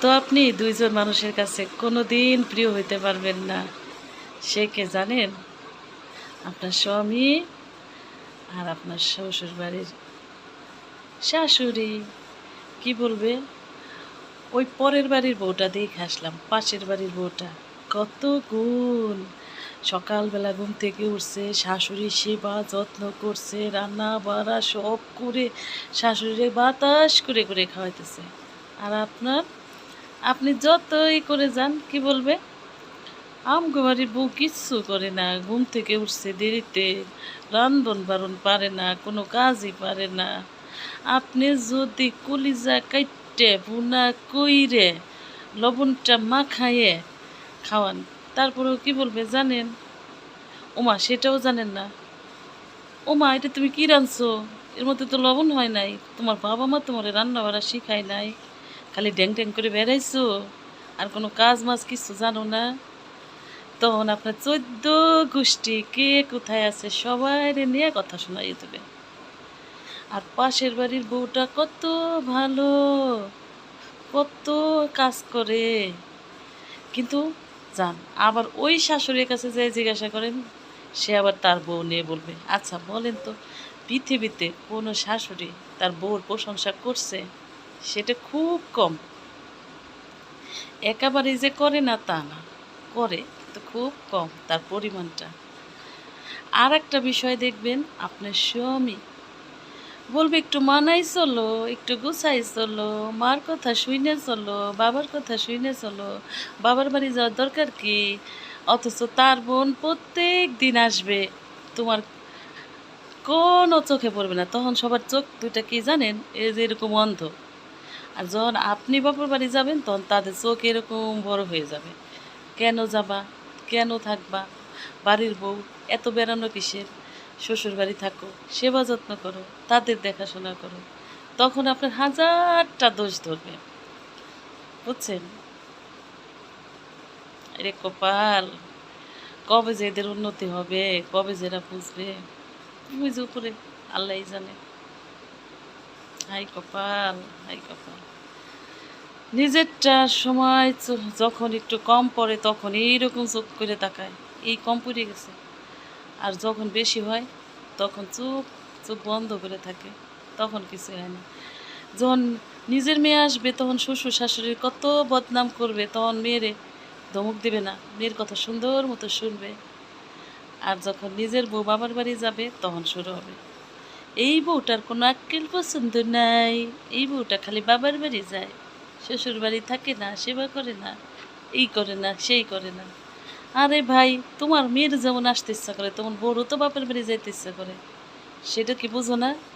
তো আপনি দুইজন মানুষের কাছে কোনো দিন প্রিয় হইতে পারবেন না। সে কে জানেন? আপনার স্বামী আর আপনার শ্বশুর বাড়ির শাশুড়ি। কি বলবে? ওই পরের বাড়ির বউটা দিয়ে খাসলাম পাশের বাড়ির বউটা। কত গুণ! সকালবেলা ঘুম থেকে উঠছে, শাশুড়ি সেবা যত্ন করছে, রান্না বাড়া সব করে শাশুড়িরে বাতাস করে করে খাওয়াইতেছে। আর আপনার? আপনি যতই করে যান, কি বলবে? আমগো বাড়ির বউ কিচ্ছু করে না, ঘুম থেকে উঠছে দেরিতে, রান্ধন বারণ পারে না, কোনো কাজই পারে না। আপনি যদি কলিজা কাইটে ভুনা কইরে লবণটা মাখাইয়ে খাওয়ান, তারপরেও কি বলবে জানেন? ওমা সেটাও জানেন না। ওমা এটা তুমি কি রাঁধছো? এর মধ্যে তো লবণ হয় নাই। তোমার বাবা মা তোমার রান্না বাড়া শিখায় নাই। খালি ড্যাং ড্যাং করে বেড়াইছো? আর কোনো কাজ মাছ কিছু জানো না? তখন আপনার চোদ্দ গোষ্ঠী, কে কোথায় আছে সবাই নিয়ে কথা শোনাই দেবে আর পাশের বাড়ির বউটা কত ভালো, কত কাজ করে। কিন্তু যান, আবার ওই শাশুড়ির কাছে যাই জিজ্ঞাসা করেন, সে আবার তার বউ নিয়ে বলবে আচ্ছা বলেন তো, পৃথিবীতে কোনো শাশুড়ি তার বউর প্রশংসা করছে? সেটা খুব কম। একেবারে যে করে না তা না, করে তো খুব কম তার পরিমাণটা। আর একটা বিষয় দেখবেন, আপনার স্বামী বলবে, একটু মানাই চলো, একটু গুছাই চলো, মার কথা শুইনে চলো, বাবার কথা শুইনে চলো, বাবার বাড়ি যাওয়ার দরকার কি? অথচ তার বোন প্রত্যেক দিন আসবে, তোমার কোনো চোখে পড়বে না। তখন সবার চোখ দুইটা কি জানেন? এই যে এরকম অন্ধ। আর যখন আপনি বাপর বাড়ি যাবেন, তখন তাদের চোখ এরকম বড় হয়ে যাবে। কেন যাবা? কেন থাকবা? বাড়ির বউ এত বেড়ানো কিসের? শ্বশুর বাড়ি থাকো, সেবা যত্ন করো, তাদের দেখাশোনা করো। তখন আপনার হাজারটা দোষ ধরবে। বুঝছেন? রে কপাল, কবে যে এদের উন্নতি হবে, কবে যে এরা বুঝবে? বুঝে উপরে আল্লাহ জানে। হাই কপাল হাই কপাল। নিজেরটা সময় যখন একটু কম পড়ে তখন এইরকম চোখ করে তাকায়। এই কম পড়ে গেছে। আর যখন বেশি হয় তখন চোখ চোখ বন্ধ করে থাকে। তখন কিছু হয় না। যখন নিজের মেয়ে আসবে তখন শ্বশুর শাশুড়ির কত বদনাম করবে, তখন মেয়েরে ধমক দেবে না। মেয়ের কথা সুন্দর মতো শুনবে। আর যখন নিজের বউ বাবার বাড়ি যাবে তখন শুরু হবে। এই বউটার কোনো আক্কেল পছন্দ নাই। এই বউটা খালি বাবার বাড়ি যায়। শ্বশুর বাড়ি থাকে না, সেবা করে না। এই করে না, সেই করে না। আরে ভাই, তোমার মেয়ের যেমন আসতে ইচ্ছা করে, তেমন বড়ও তো বাপের বাড়ি যাইতে ইচ্ছা করে। সেটা কি বুঝো না?